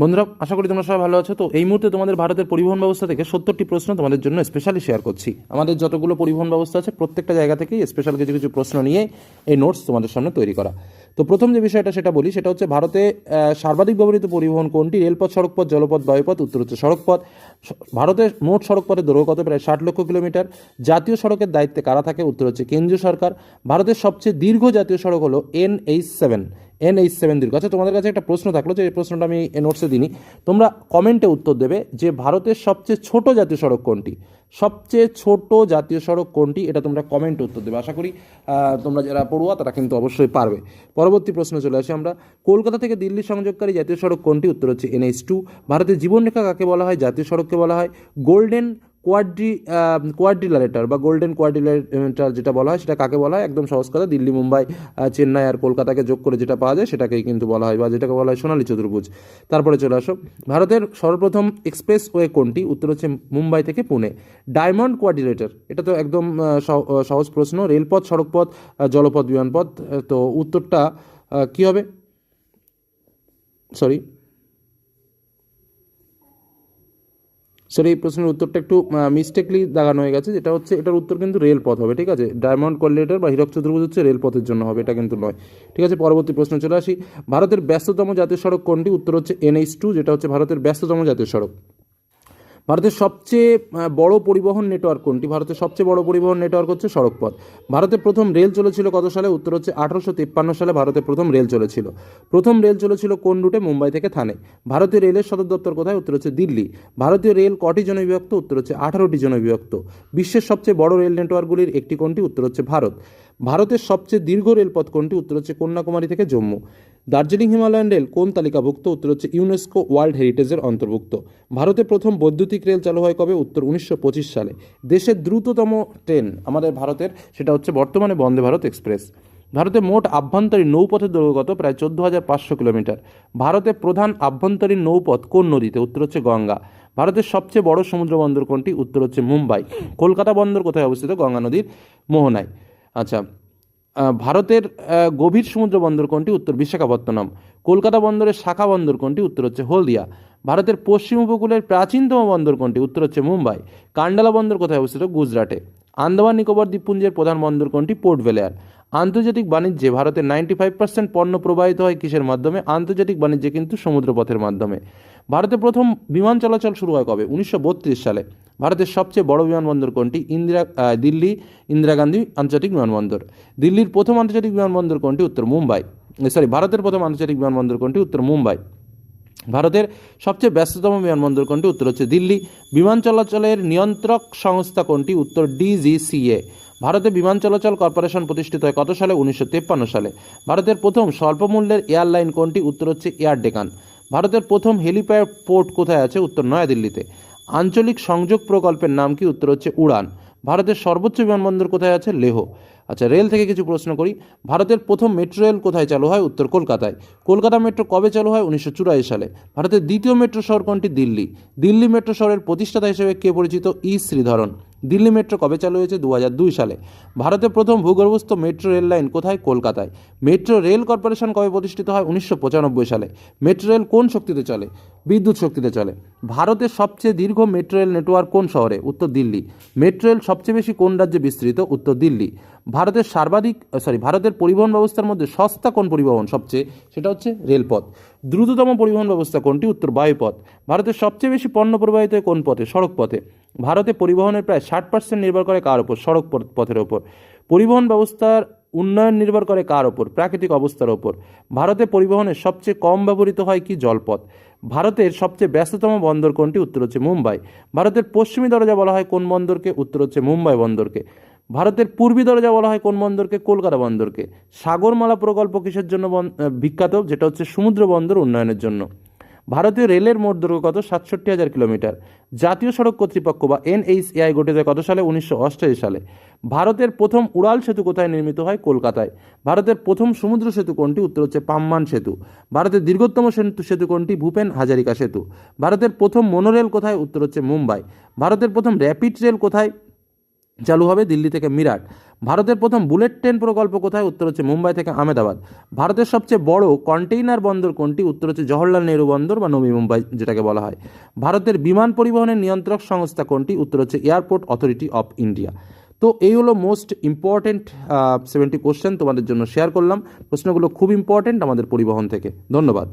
বন্ধুরা, আশা করি তোমরা সবাই ভালো আছো। তো এই মুহূর্তে তোমাদের ভারতের পরিবহন ব্যবস্থা থেকে সত্তরটি প্রশ্ন তোমাদের জন্য স্পেশালি শেয়ার করছি। আমাদের যতগুলো পরিবহন ব্যবস্থা আছে, প্রত্যেকটা জায়গা থেকেই স্পেশাল কিছু কিছু প্রশ্ন নিয়ে এই নোটস তোমাদের সামনে তৈরি করা। তো প্রথম যে বিষয়টা সেটা বলি, সেটা হচ্ছে ভারতে সর্বাধিক ব্যবহৃত পরিবহন কোনটি? রেলপথ, সড়কপথ, জলপথ বায়ুপথ উত্তর হচ্ছে সড়কপথ ভারতের মোট সড়কপথের দৈর্ঘ্য কত? প্রায় ষাট লক্ষ কিলোমিটার। জাতীয় সড়কের দায়িত্বে কারা থাকে? উত্তর হচ্ছে কেন্দ্রীয় সরকার। ভারতের সবচেয়ে দীর্ঘ জাতীয় সড়ক হলো N H seven N H seven দীর্ঘ। আচ্ছা তোমাদের কাছে একটা প্রশ্ন থাকল যে এই প্রশ্নটা আমি নোটসে দিই তোমরা কমেন্টে উত্তর দেবে যে ভারতের সবচেয়ে ছোট জাতীয় সড়ক কোনটি? সবচেয়ে ছোট জাতীয় সড়ক কোনটি? এটা তোমরা কমেন্টে উত্তর দেবে। আশা করি তোমরা যারা পড়ুয়া, তারা কিন্তু অবশ্যই পারবে। পরবর্তী প্রশ্ন চলে আসি আমরা। কলকাতা থেকে দিল্লি সংযোগকারী জাতীয় সড়ক কোনটি? উত্তর হচ্ছে এনএইচ টু ভারতের জীবনরেখা কাকে বলা হয়? জাতীয় সড়ককে বলা হয়। গোল্ডেন কোয়াড্রি কোয়াড্রিলারেটার বা গোল্ডেন কোয়াড্রিলারেটার যেটা বলা হয়, সেটা কাকে বলা হয়? একদম সহজ কথা, দিল্লি, মুম্বাই চেন্নাই আর কলকাতাকে যোগ করে যেটা পাওয়া যায়, সেটাকেই কিন্তু বলা হয়, বা যেটাকে বলা হয় সোনালী চতুর্ভুজ। তারপরে চলে আসো। ভারতের সর্বপ্রথম এক্সপ্রেস ওয়ে কোনটি? উত্তর হচ্ছে মুম্বাই থেকে পুনে। ডায়মন্ড কোয়াড্রিলেটার, এটা তো একদম সহজ প্রশ্ন। রেলপথ, সড়কপথ জলপথ, বিমানপথ তো উত্তরটা কী হবে? সরি। স্যার এই প্রশ্নের উত্তরটা একটু মিস্টেকলি দাগানো হয়ে গেছে। যেটা হচ্ছে, এটার উত্তর কিন্তু রেলপথ হবে, ঠিক আছে? ডায়মন্ড কোয়ালিলেটার বা হীরক চতুর্ভুজ হচ্ছে রেলপথের জন্য হবে, এটা কিন্তু নয়। ঠিক আছে, পরবর্তী প্রশ্ন চলে আসি। ভারতের ব্যস্ততম জাতীয় সড়ক কোনটি? উত্তর হচ্ছে এনএইচ টু যেটা হচ্ছে ভারতের ব্যস্ততম জাতীয় সড়ক। ভারতের সবচেয়ে বড় পরিবহন নেটওয়ার্ক কোনটি? ভারতের সবচেয়ে বড় পরিবহন নেটওয়ার্ক হচ্ছে সড়কপথ। ভারতে প্রথম রেল চলেছিল কত সালে? উত্তর হচ্ছে আঠারোশো তিপ্পান্ন সালে ভারতে প্রথম রেল চলেছিল। প্রথম রেল চলেছিল কোন রুটে? মুম্বাই থেকে থানে। ভারতীয় রেলের সদর দপ্তর কোথায়? উত্তর হচ্ছে দিল্লি। ভারতীয় রেল কটি জনে বিভক্ত উত্তর হচ্ছে আঠারোটি জনে বিভক্ত বিশ্বের সবচেয়ে বড় রেল নেটওয়ার্কগুলির একটি কোনটি? উত্তর হচ্ছে ভারত। ভারতের সবচেয়ে দীর্ঘ রেলপথ কোনটি? উত্তর হচ্ছে কন্যাকুমারী থেকে জম্মু। দার্জিলিং হিমালয়ান রেল কোন তালিকাভুক্ত? উত্তর হচ্ছে ইউনেস্কো ওয়ার্ল্ড হেরিটেজের অন্তর্ভুক্ত। ভারতে প্রথম বৈদ্যুতিক রেল চালু হয় কবে? উত্তর উনিশশো পঁচিশ সালে। দেশের দ্রুততম ট্রেন আমাদের ভারতের, সেটা হচ্ছে বর্তমানে বন্দে ভারত এক্সপ্রেস। ভারতে মোট আভ্যন্তরীণ নৌপথের দৈর্ঘ্য কত? প্রায় চোদ্দ হাজার পাঁচশো কিলোমিটার। ভারতে প্রধান আভ্যন্তরীণ নৌপথ কোন নদীতে? উত্তর হচ্ছে গঙ্গা। ভারতের সবচেয়ে বড় সমুদ্র বন্দর কোনটি? উত্তর হচ্ছে মুম্বাই। কলকাতা বন্দর কোথায় অবস্থিত? গঙ্গা নদীর মোহনায়। আচ্ছা ভারতের গভীর সমুদ্র বন্দর কোনটি? উত্তর বিশাখাপত্তনম। কলকাতা বন্দরের শাখা বন্দর কোনটি? উত্তর হচ্ছে হলদিয়া। ভারতের পশ্চিম উপকূলের প্রাচীনতম বন্দর কোনটি? উত্তর হচ্ছে মুম্বাই। কান্ডালা বন্দর কোথায় অবস্থিত? গুজরাটে। আন্দামান নিকোবর দ্বীপপুঞ্জের প্রধান বন্দর কোনটি? Port Blair. আন্তর্জাতিক বাণিজ্যে ভারতের নাইনটি ফাইভ পার্সেন্ট পণ্য প্রবাহিত হয় কিসের মাধ্যমে? আন্তর্জাতিক বাণিজ্যে কিন্তু সমুদ্রপথের মাধ্যমে। ভারতে প্রথম বিমান চলাচল শুরু হয় কবে? উনিশশো বত্রিশ সালে। ভারতের সবচেয়ে বড় বিমানবন্দর কোনটি? ইন্দিরা দিল্লি, ইন্দিরা গান্ধী আন্তর্জাতিক বিমানবন্দর। দিল্লির প্রথম আন্তর্জাতিক বিমানবন্দর কোনটি? উত্তর মুম্বাই। সরি ভারতের প্রথম আন্তর্জাতিক বিমানবন্দর কোনটি? উত্তর মুম্বাই। ভারতের সবচেয়ে ব্যস্ততম বিমানবন্দর কোনটি? উত্তর হচ্ছে দিল্লি। বিমান চলাচলের নিয়ন্ত্রক সংস্থা কোনটি? উত্তর ডিজিসিএ। ভারতে বিমান চলাচল কর্পোরেশন প্রতিষ্ঠিত হয় কত সালে? উনিশশো সালে। ভারতের প্রথম স্বল্পমূল্যের এয়ারলাইন কোনটি? উত্তর হচ্ছে এয়ার ডেকান। ভারতের প্রথম হেলিপ্যাড পোর্ট কোথায় আছে? উত্তর নয়াদিল্লিতে। আঞ্চলিক সংযোগ প্রকল্পের নাম কি? উত্তর হচ্ছে উড়ান। ভারতের সর্বোচ্চ বিমানবন্দর কোথায় আছে? লেহ। আচ্ছা রেল থেকে কিছু প্রশ্ন করি। ভারতের প্রথম মেট্রো রেল কোথায় চালু হয়? উত্তর কলকাতায়। কলকাতা মেট্রো কবে চালু হয়? উনিশশো চুরাশি সালে। ভারতের দ্বিতীয় মেট্রো শহর কোনটি? দিল্লি। দিল্লি মেট্রো শহরের প্রতিষ্ঠাতা হিসেবে কে পরিচিত? ই শ্রীধরন। দিল্লি মেট্রো কবে চালু হয়েছে? দু সালে। ভারতের প্রথম ভূগর্ভস্থ মেট্রো রেল লাইন কোথায়? কলকাতায়। মেট্রো রেল কর্পোরেশন কবে প্রতিষ্ঠিত হয়? উনিশশো পঁচানব্বই সালে। মেট্রো রেল কোন শক্তিতে চলে? বিদ্যুৎ শক্তিতে চলে। ভারতের সবচেয়ে দীর্ঘ মেট্রো রেল নেটওয়ার্ক কোন শহরে? উত্তর দিল্লি। মেট্রো রেল সবচেয়ে বেশি কোন রাজ্যে বিস্তৃত? উত্তর দিল্লি। ভারতের সর্বাধিক সরি ভারতের পরিবহন ব্যবস্থার মধ্যে সস্তা কোন পরিবহন সবচেয়ে? সেটা হচ্ছে রেলপথ। দ্রুততম পরিবহন ব্যবস্থা কোনটি? উত্তর বায়ুপথ। ভারতের সবচেয়ে বেশি পণ্য প্রবাহিত কোন পথে? সড়ক পথে ভারতে পরিবহনের প্রায় ষাট পার্সেন্ট নির্ভর করে কার ওপর? সড়ক পথ- পথের ওপর। পরিবহন ব্যবস্থার উন্নয়ন নির্ভর করে কার ওপর? প্রাকৃতিক অবস্থার ওপর। ভারতে পরিবহনের সবচেয়ে কম ব্যবহৃত হয় কি? জলপথ। ভারতের সবচেয়ে ব্যস্ততম বন্দর কোনটি? উত্তর হচ্ছে মুম্বাই। ভারতের পশ্চিমী দরজা বলা হয় কোন বন্দরকে? উত্তর হচ্ছে মুম্বাই বন্দরকে। ভারতের পূর্বী দরজা বলা হয় কোন বন্দরকে? কলকাতা বন্দরকে। সাগরমালা প্রকল্প কিসের জন্য বিখ্যাত? যেটা হচ্ছে সমুদ্র বন্দর উন্নয়নের জন্য। ভারতীয় রেলের মোট দৈর্ঘ্য কত? সাতষট্টি হাজার কিলোমিটার। জাতীয় সড়ক কর্তৃপক্ষ বা এনএইচএআই গঠিত হয় কত সালে? উনিশশো সালে। ভারতের প্রথম উড়াল সেতু কোথায় নির্মিত হয়? কলকাতায়। ভারতের প্রথম সমুদ্র সেতু কোনটি? উত্তর হচ্ছে পাম্মান সেতু। ভারতের দীর্ঘতম সেতু সেতু কোনটি? ভূপেন হাজারিকা সেতু। ভারতের প্রথম মনোরেল কোথায়? উত্তর হচ্ছে মুম্বাই। ভারতের প্রথম র্যাপিড রেল কোথায়? চালু হবে দিল্লি থেকে মিরাট। ভারতের প্রথম বুলেট ট্রেন প্রকল্প কোথায়? উত্তর হচ্ছে মুম্বাই থেকে আহমেদাবাদ। ভারতের সবচেয়ে বড় কন্টেইনার বন্দর কোনটি? উত্তর হচ্ছে জওহরলাল নেহরু বন্দর বা নবী মুম্বাই যেটাকে বলা হয়। ভারতের বিমান পরিবহনের নিয়ন্ত্রক সংস্থা কোনটি? উত্তর হচ্ছে এয়ারপোর্ট অথরিটি অফ ইন্ডিয়া। তো এই হলো মোস্ট ইম্পর্টেন্ট সেভেন্টি কোশ্চেন তোমাদের জন্য শেয়ার করলাম। প্রশ্নগুলো খুব ইম্পর্টেন্ট আমাদের পরিবহন থেকে। ধন্যবাদ।